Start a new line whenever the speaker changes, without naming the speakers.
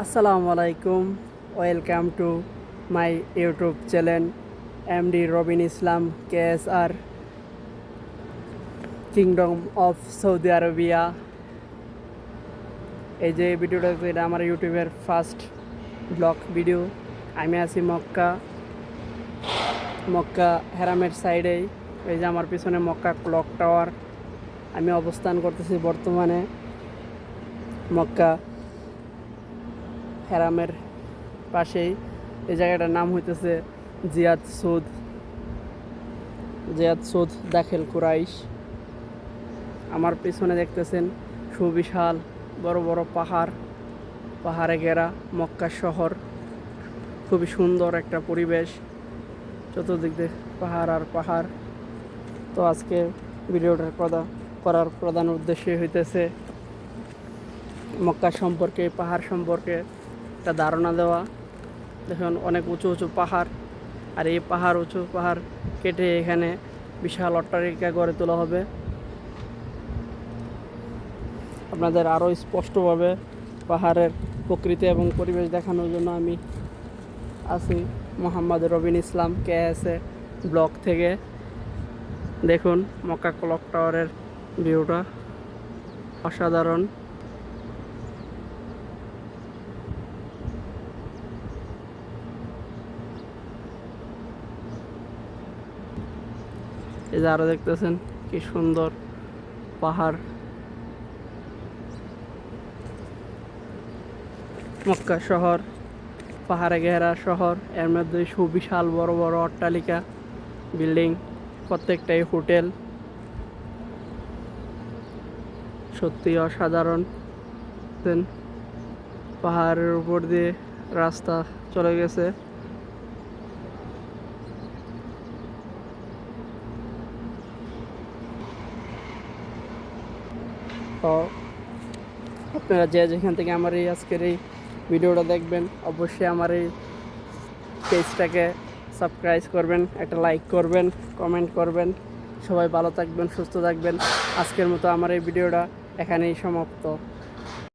আসসালামু আলাইকুম, welcome to my YouTube channel, MD Robin Islam K S R kingdom of Saudi Arabia এই যে ভিডিওটা, এটা আমার ইউটিউবের ফার্স্ট ব্লগ ভিডিও। আমি আছি মক্কা মক্কা হেরামের সাইডেই এই যে আমার পিছনে মক্কা ক্লক টাওয়ার। আমি অবস্থান করতেছি বর্তমানে মক্কা হেরামের পাশেই। এই জায়গাটার নাম হইতেছে জিয়াদ সুদ। জিয়াদ সুদ দাখিল কুরাইশ। আমার পিছনে দেখতেছেন সুবিশাল বড় বড় পাহাড়, পাহাড়ে ঘেরা মক্কা শহর। খুবই সুন্দর একটা পরিবেশ, চতুর্দিক দিয়ে পাহাড় আর পাহাড়। তো আজকে ভিডিওটার প্রদা করার প্রধান উদ্দেশ্য হইতেছে মক্কা সম্পর্কে, পাহাড় সম্পর্কে একটা ধারণা দেওয়া। দেখুন, অনেক উঁচু উঁচু পাহাড়। আর এই পাহাড়, উঁচু পাহাড় কেটে এখানে বিশাল অট্টালিকা গড়ে তোলা হবে। আপনাদের আরও স্পষ্টভাবে পাহাড়ের প্রকৃতি এবং পরিবেশ দেখানোর জন্য আমি আছি মোহাম্মদ রবিন ইসলাম, কে এসে ব্লক থেকে। দেখুন, মক্কা ক্লক টাওয়ারের ভিউটা অসাধারণ। এই যে আরও দেখতেছেন, কি সুন্দর পাহাড়। মক্কা শহর, পাহাড়ে ঘেরা শহর, এর মধ্যে সুবিশাল বড় বড় অট্টালিকা, বিল্ডিং, প্রত্যেকটাই হোটেল। সত্যি অসাধারণ। পাহাড়ের উপর দিয়ে রাস্তা চলে গেছে। তো আপনারা যে যেখান থেকে আমার এই আজকের এই ভিডিওটা দেখবেন, অবশ্যই আমার এই পেজটাকে সাবস্ক্রাইব করবেন, একটা লাইক করবেন কমেন্ট করবেন। সবাই ভালো থাকবেন, সুস্থ থাকবেন। আজকের মতো আমার এই ভিডিওটা এখানেই সমাপ্ত।